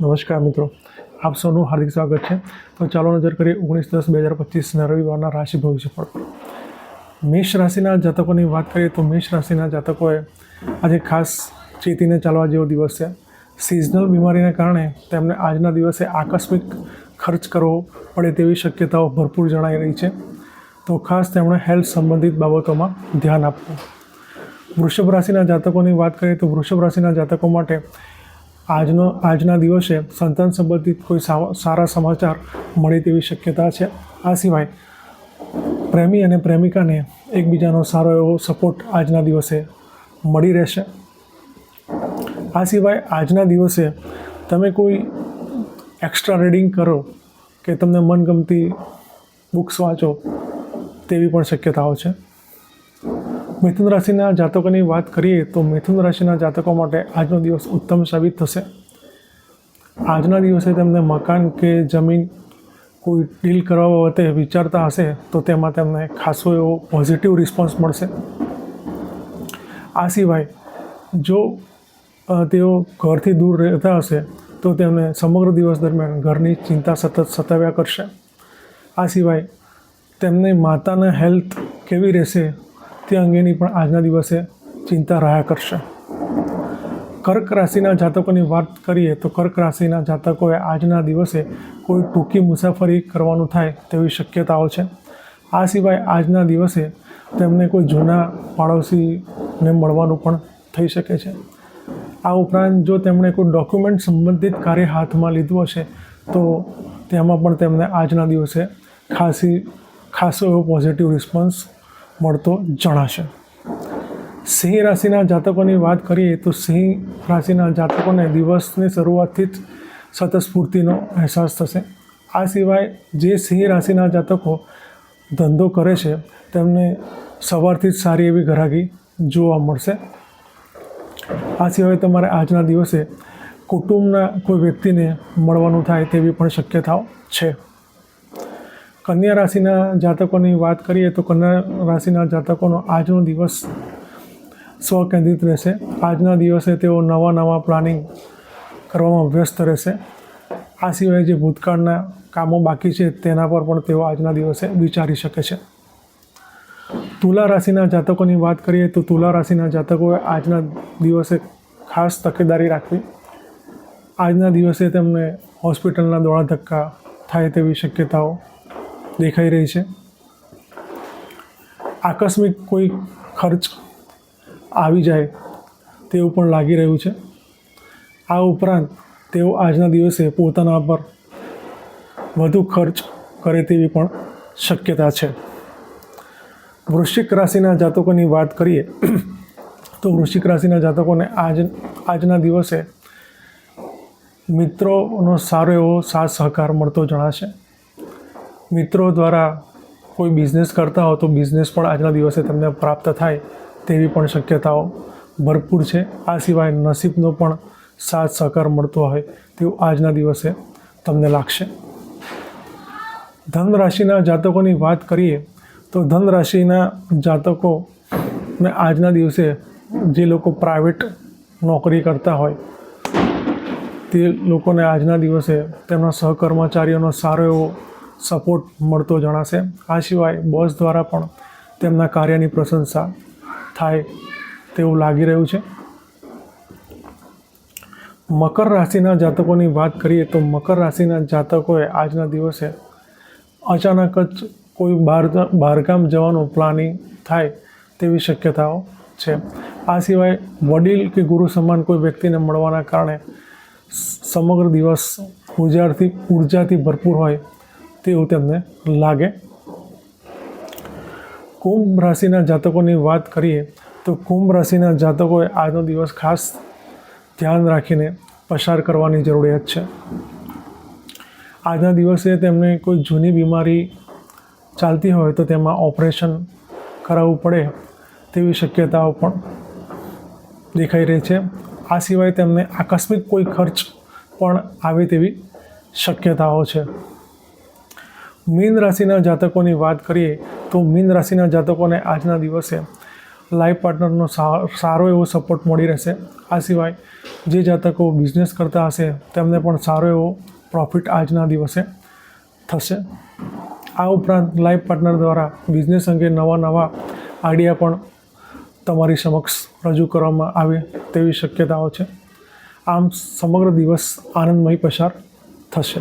નમસ્કાર મિત્રો. આપ સૌનું હાર્દિક સ્વાગત છે. તો ચાલો નજર કરીએ ઓગણીસ દસ બે હજાર પચીસના રવિવારના રાશિ ભવિષ્ય પર. મેષ રાશિના જાતકોની વાત કરીએ તો મેષ રાશિના જાતકોએ આજે ખાસ ચેતીને ચાલવા જેવો દિવસ છે. સિઝનલ બીમારીને કારણે તેમને આજના દિવસે આકસ્મિક ખર્ચ કરવો પડે તેવી શક્યતાઓ ભરપૂર જણાઈ રહી છે. તો ખાસ તેમણે હેલ્થ સંબંધિત બાબતોમાં ધ્યાન આપવું. વૃષભ રાશિના જાતકોની વાત કરીએ તો વૃષભ રાશિના જાતકો માટે આજનો, આજના દિવસે સંતાન સંબંધિત કોઈ સારા સમાચાર મળે તેવી શક્યતા છે. આ સિવાય પ્રેમી અને પ્રેમિકાને એકબીજાનો સારો એવો સપોર્ટ આજના દિવસે મળી રહેશે. આ સિવાય આજના દિવસે તમે કોઈ એક્સ્ટ્રા રીડિંગ કરો કે તમને મનગમતી બુક્સ વાંચો તેવી પણ શક્યતાઓ છે. મિથુન રાશિના જાતકોની વાત કરીએ તો મિથુન રાશિના જાતકો માટે આજનો દિવસ ઉત્તમ સાબિત થશે. આજના દિવસે તેમને મકાન કે જમીન કોઈ ડીલ કરવા બાબતે વિચારતા હશે તો તેમાં તેમને ખાસો એવો પોઝિટિવ રિસ્પોન્સ મળશે. આ સિવાય જો તેઓ ઘરથી દૂર રહેતા હશે તો તેમને સમગ્ર દિવસ દરમિયાન ઘરની ચિંતા સતત સતાવ્યા કરશે. આ સિવાય તેમને માતાના હેલ્થ કેવી રહેશે તે અંગેની પણ આજના દિવસે ચિંતા રહ્યા કરશે. કર્ક રાશિના જાતકોની વાત કરીએ તો કર્ક રાશિના જાતકોએ આજના દિવસે કોઈ ટૂંકી મુસાફરી કરવાનું થાય તેવી શક્યતાઓ છે. આ સિવાય આજના દિવસે તેમને કોઈ જૂના પાડોશીને મળવાનું પણ થઈ શકે છે. આ ઉપરાંત જો તેમણે કોઈ ડોક્યુમેન્ટ સંબંધિત કાર્ય હાથમાં લીધું હશે, તો તેમાં પણ તેમને આજના દિવસે ખાસી, ખાસો એવો પોઝિટિવ રિસ્પોન્સ મળતો જણાશે. સિંહ રાશિના જાતકોની વાત કરીએ તો સિંહ રાશિના જાતકોને દિવસની શરૂઆતથી જ સતત સ્ફૂર્તિનો અહેસાસ થશે. આ સિવાય જે સિંહ રાશિના જાતકો ધંધો કરે છે, તેમને સવારથી જ સારી એવી ગ્રાહકી જોવા મળશે. આ સિવાય તમારે આજના દિવસે કુટુંબના કોઈ વ્યક્તિને મળવાનું થાય તેવી પણ શક્યતાઓ છે. કન્યા રાશિના જાતકોની વાત કરીએ તો કન્યા રાશિના જાતકોનો આજનો દિવસ સ્વકેન્દ્રિત રહેશે. આજના દિવસે તેઓ નવા નવા પ્લાનિંગ કરવામાં વ્યસ્ત રહેશે. આ સિવાય જે ભૂતકાળના કામો બાકી છે તેના પર પણ તેઓ આજના દિવસે વિચારી શકે છે. તુલા રાશિના જાતકોની વાત કરીએ તો તુલા રાશિના જાતકોએ આજના દિવસે ખાસ તકેદારી રાખવી. આજના દિવસે તેમને હોસ્પિટલના દોડા ધક્કા થાય તેવી શક્યતાઓ દેખાઈ રહી છે. આકસ્મિક કોઈ ખર્ચ આવી જાય તેવું પણ લાગી રહ્યું છે. આ ઉપરાંત તેઓ આજના દિવસે પોતાના પર વધુ ખર્ચ કરે તેવી પણ શક્યતા છે. વૃશ્ચિક રાશિના જાતકોની વાત કરીએ તો વૃશ્ચિક રાશિના જાતકોને આજ, આજના દિવસે મિત્રોનો સારો એવો સાથ સહકાર મળતો જણાશે. મિત્રો દ્વારા કોઈ બિઝનેસ કરતા હો તો બિઝનેસ પણ આજના દિવસે તમને પ્રાપ્ત થાય તેવી પણ શક્યતાઓ ભરપૂર છે. આ સિવાય નસીબનો પણ સાથ સહકાર મળતો હોય તેવું આજના દિવસે તમને લાગશે. ધન રાશિના જાતકોની વાત કરીએ તો ધન રાશિના જાતકોને આજના દિવસે જે લોકો પ્રાઇવેટ નોકરી કરતા હોય તે લોકોને આજના દિવસે તેમના સહકર્મચારીઓનો સારો એવો સપોર્ટ મળતો જણાશે. આ સિવાય બોસ દ્વારા પણ તેમના કાર્યની પ્રશંસા થાય તેવું લાગી રહ્યું છે. મકર રાશિના જાતકોની વાત કરીએ તો મકર રાશિના જાતકોએ આજના દિવસે અચાનક જ કોઈ બહાર બહારગામ જવાનું પ્લાનિંગ થાય તેવી શક્યતાઓ છે. આ સિવાય વડીલ કે ગુરુ સમાન કોઈ વ્યક્તિને મળવાના કારણે સમગ્ર દિવસ ઉર્જાથી ઉર્જાથી ભરપૂર હોય તેવું તેમને લાગે. કુંભ રાશિના જાતકોની વાત કરીએ તો કુંભ રાશિના જાતકોએ આજનો દિવસ ખાસ ધ્યાન રાખીને પસાર કરવાની જરૂરિયાત છે. આજના દિવસે તેમને કોઈ જૂની બીમારી ચાલતી હોય તો તેમાં ઓપરેશન કરાવવું પડે તેવી શક્યતાઓ પણ દેખાઈ રહી છે. આ સિવાય તેમને આકસ્મિક કોઈ ખર્ચ પણ આવે તેવી શક્યતાઓ છે. મીન રાશિના જાતકોની વાત કરીએ તો મીન રાશિના જાતકોને આજના દિવસે લાઈફ પાર્ટનરનો સારો એવો સપોર્ટ મળી રહેશે. આ સિવાય જે જાતકો બિઝનેસ કરતા હશે, તેમને પણ સારો એવો પ્રોફિટ આજના દિવસે થશે. આ ઉપરાંત લાઈફ પાર્ટનર દ્વારા બિઝનેસ અંગે નવા નવા આઈડિયા પણ તમારી સમક્ષ રજૂ કરવામાં આવે તેવી શક્યતાઓ છે. આમ સમગ્ર દિવસ આનંદમય પસાર થશે.